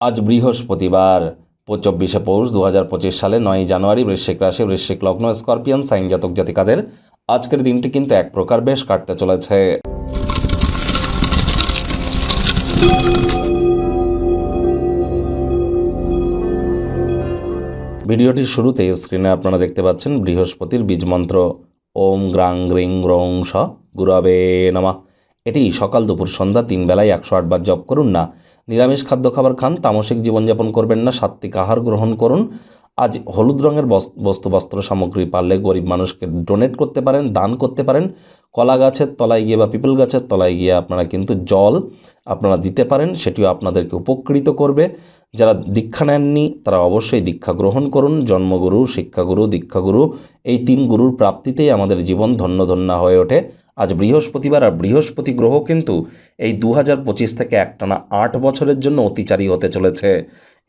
আজ বৃহস্পতিবার, চব্বিশে পৌষ দু হাজার পঁচিশ সালে নয় জানুয়ারি বৃশ্চিক রাশি, বৃশ্চিক লগ্ন, স্করপিয়ন, সাইন জাতক জাতিকাদের আজকের দিনটি কিন্তু এক প্রকার বেশ কাটতে চলেছে। ভিডিওটির শুরুতে স্ক্রিনে আপনারা দেখতে পাচ্ছেন বৃহস্পতির বীজ মন্ত্র। ওম গ্রাং গ্রিং গ্রং স গুরবে নমা। এটি সকাল দুপুর সন্ধ্যা তিন বেলায় একশো আটবার জপ করুন না নিরামিষ খাদ্য খাবার খান, তামসিক জীবনযাপন করবেন না সাত্বিক আহার গ্রহণ করুন। আজ হলুদ রঙের বস- বস্তু বস্ত্র সামগ্রী পারলে গরিব মানুষকে ডোনেট করতে পারেন, দান করতে পারেন। কলা গাছের তলায় গিয়ে বা পিপল গাছের তলায় গিয়ে আপনারা কিন্তু জল আপনারা দিতে পারেন, সেটিও আপনাদেরকে উপকৃত করবে। যারা দীক্ষা নেননি, তারা অবশ্যই দীক্ষা গ্রহণ করুন। জন্মগুরু, শিক্ষাগুরু, দীক্ষাগুরু, এই তিন গুরুর প্রাপ্তিতেই আমাদের জীবন ধন্য ধন্য হয়ে ওঠে। আজ বৃহস্পতিবার আর বৃহস্পতি গ্রহ কিন্তু এই দু হাজার পঁচিশ থেকে একটানা আট বছরের জন্য অতিচারী হতে চলেছে।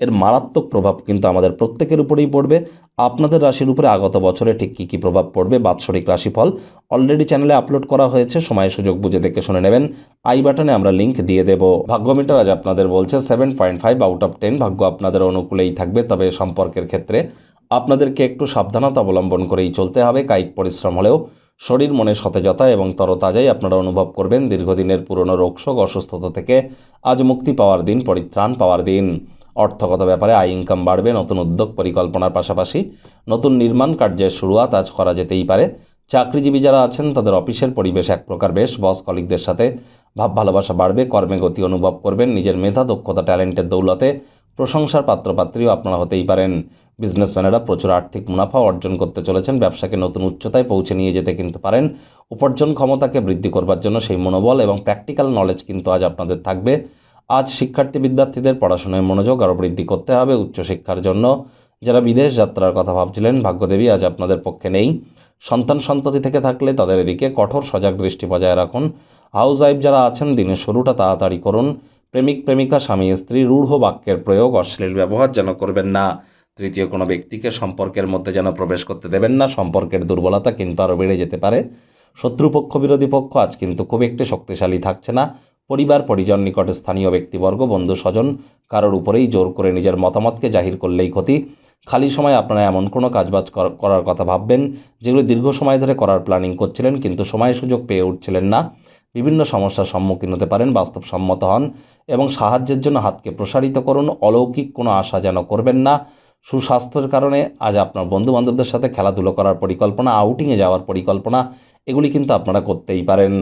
এর মারাত্মক প্রভাব কিন্তু আমাদের প্রত্যেকের উপরেই পড়বে। আপনাদের রাশির উপরে আগত বছরে ঠিক কী কী প্রভাব পড়বে? বাৎসরিক রাশিফল অলরেডি চ্যানেলে আপলোড করা হয়েছে সময় সুযোগ বুঝে দেখে শুনে নেবেন। আই বাটনে আমরা লিংক দিয়ে দেব। ভাগ্যমিটার আজ আপনাদের বলছে seven point five out of ten ভাগ্য আপনাদের অনুকূলেই থাকবে, তবে সম্পর্কের ক্ষেত্রে আপনাদেরকে একটু সাবধানতা অবলম্বন করেই চলতে হবে। কায়িক পরিশ্রম হলেও শরীর মনে সতেজতা এবং তরতাজাই আপনারা অনুভব করবেন দীর্ঘদিনের পুরনো রোগশোক অসুস্থতা থেকে। আজ মুক্তি পাওয়ার দিন, পরিত্রাণ পাওয়ার দিন। অর্থগত ব্যাপারে আয় ইনকাম বাড়বে, নতুন উদ্যোগ পরিকল্পনার পাশাপাশি নতুন নির্মাণ কার্যের শুরুয়াত আজ করা যেতেই পারে। চাকরিজীবী যারা আছেন, তাদের অফিসের পরিবেশ এক প্রকার বেশ। বস কলিকদের সাথে ভাব ভালোবাসা বাড়বে, কর্মে গতি অনুভব করবেন। নিজের মেধা, দক্ষতা ট্যালেন্টের দৌলতে প্রশংসার পাত্রপাত্রীও আপনারা হতেই পারেন। বিজনেসম্যানেরা প্রচুর আর্থিক মুনাফা অর্জন করতে চলেছেন, ব্যবসাকে নতুন উচ্চতায় পৌঁছে নিয়ে যেতে কিন্তু পারেন। উপার্জন ক্ষমতাকে বৃদ্ধি করবার জন্য সেই মনোবল এবং প্র্যাকটিক্যাল নলেজ কিন্তু আজ আপনাদের থাকবে। আজ শিক্ষার্থী বিদ্যার্থীদের পড়াশোনায় মনোযোগ আরও বৃদ্ধি করতে হবে উচ্চশিক্ষার জন্য। যারা বিদেশ যাত্রার কথা ভাবছিলেন, ভাগ্যদেবী আজ আপনাদের পক্ষে নেই। সন্তান সন্ততি থেকে থাকলে তাদের এদিকে কঠোর সজাগ দৃষ্টি বজায় রাখুন। হাউস ওয়াইফ যারা আছেন, দিনের শুরুটা তাড়াতাড়ি করুন। প্রেমিক, প্রেমিকা, স্বামী, স্ত্রী, রূঢ় বাক্যের প্রয়োগ অশ্লীল ব্যবহার যেন করবেন না। তৃতীয় কোনো ব্যক্তিকে সম্পর্কের মধ্যে যেন প্রবেশ করতে দেবেন না। সম্পর্কের দুর্বলতা কিন্তু আরও বেড়ে যেতে পারে। শত্রুপক্ষ, বিরোধী পক্ষ আজ কিন্তু খুব একটি শক্তিশালী থাকছে না। পরিবার, পরিজন নিকটে স্থানীয় ব্যক্তিবর্গ, বন্ধু, স্বজন কারোর উপরেই জোর করে নিজের মতামতকে জাহির করলেই ক্ষতি। খালি সময় আপনারা এমন কোনো কাজবাজ কর- করার কথা ভাববেন, যেগুলো দীর্ঘ সময় ধরে করার প্ল্যানিং করছিলেন, কিন্তু সময় সুযোগ পেয়ে উঠছিলেন না। বিভিন্ন সমস্যার সম্মুখীন হতে পারেন, বাস্তবসম্মত হন এবং সাহায্যের জন্য হাতকে প্রসারিত করুন। অলৌকিক কোনো আশা যেন করবেন না। সুস্বাস্থ্যের কারণে আজ আপনার বন্ধুবান্ধবদের সাথে খেলাধুলো করার পরিকল্পনা আউটিংয়ে যাওয়ার পরিকল্পনা, এগুলি কিন্তু আপনারা করতেই পারেন।